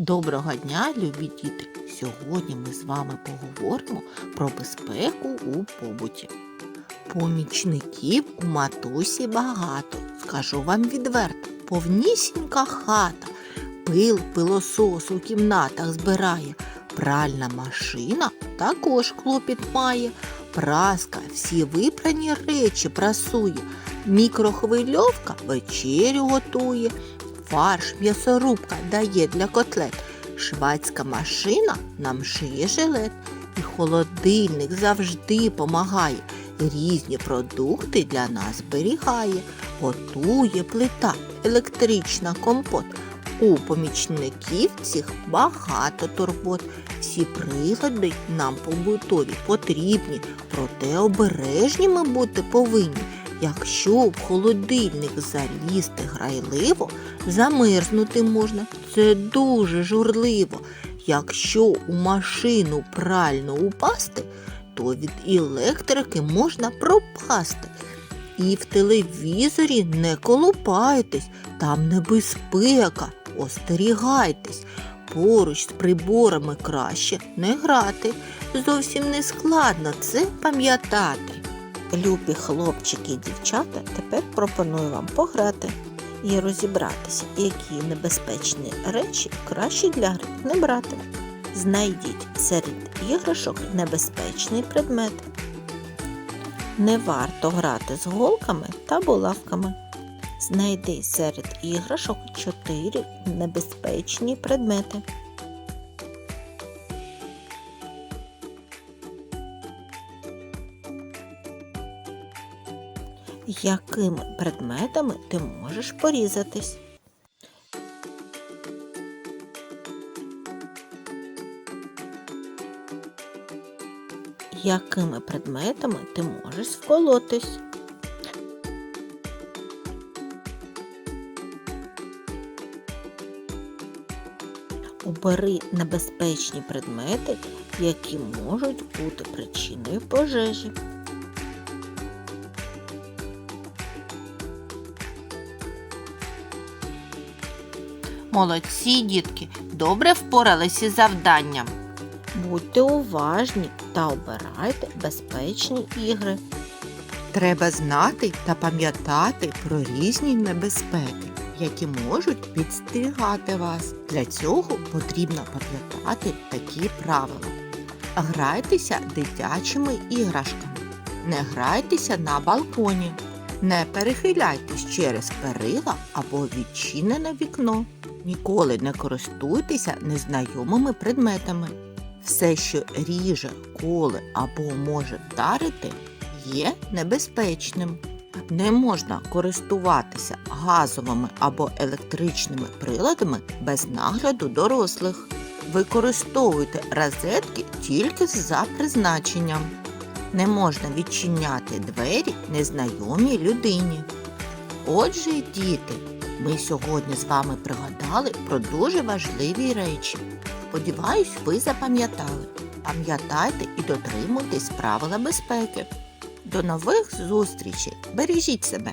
Доброго дня, любі діти! Сьогодні ми з вами поговоримо про безпеку у побуті. Помічників у матусі багато, скажу вам відверто, повнісінька хата, пил пилосос у кімнатах збирає, пральна машина також клопіт має, праска всі випрані речі прасує, мікрохвильовка вечерю готує, фарш м'ясорубка дає для котлет, швадська машина нам шиє жилет, і холодильник завжди помагає, різні продукти для нас зберігає, готує плита, електрична компот. У помічників цих багато турбот. Всі прилади нам побутові потрібні, проте обережні ми бути повинні. Якщо в холодильник залізти грайливо, замерзнути можна. Це дуже журливо. Якщо у машину прально упасти, то від електрики можна пропасти. І в телевізорі не колупайтесь, там небезпека, остерігайтесь. Поруч з приборами краще не грати. Зовсім не складно це пам'ятати. Любі хлопчики і дівчата, тепер пропоную вам пограти і розібратися, які небезпечні речі краще для гри не брати. Знайдіть серед іграшок небезпечний предмет. Не варто грати з голками та булавками. Знайди серед іграшок чотири небезпечні предмети. Якими предметами ти можеш порізатись? Якими предметами ти можеш вколотись? Обери небезпечні предмети, які можуть бути причиною пожежі. Молодці, дітки, добре впоралися із завданням. Будьте уважні та обирайте безпечні ігри. Треба знати та пам'ятати про різні небезпеки, які можуть підстерігати вас. Для цього потрібно пам'ятати такі правила. Грайтеся дитячими іграшками. Не грайтеся на балконі. Не перехиляйтесь через перила або відчинене вікно. Ніколи не користуйтеся незнайомими предметами. Все, що ріже, коле або може вдарити, є небезпечним. Не можна користуватися газовими або електричними приладами без нагляду дорослих. Використовуйте розетки тільки за призначенням. Не можна відчиняти двері незнайомій людині. Отже, діти, ми сьогодні з вами пригадали про дуже важливі речі. Сподіваюсь, ви запам'ятали. Пам'ятайте і дотримуйтесь правила безпеки. До нових зустрічей! Бережіть себе!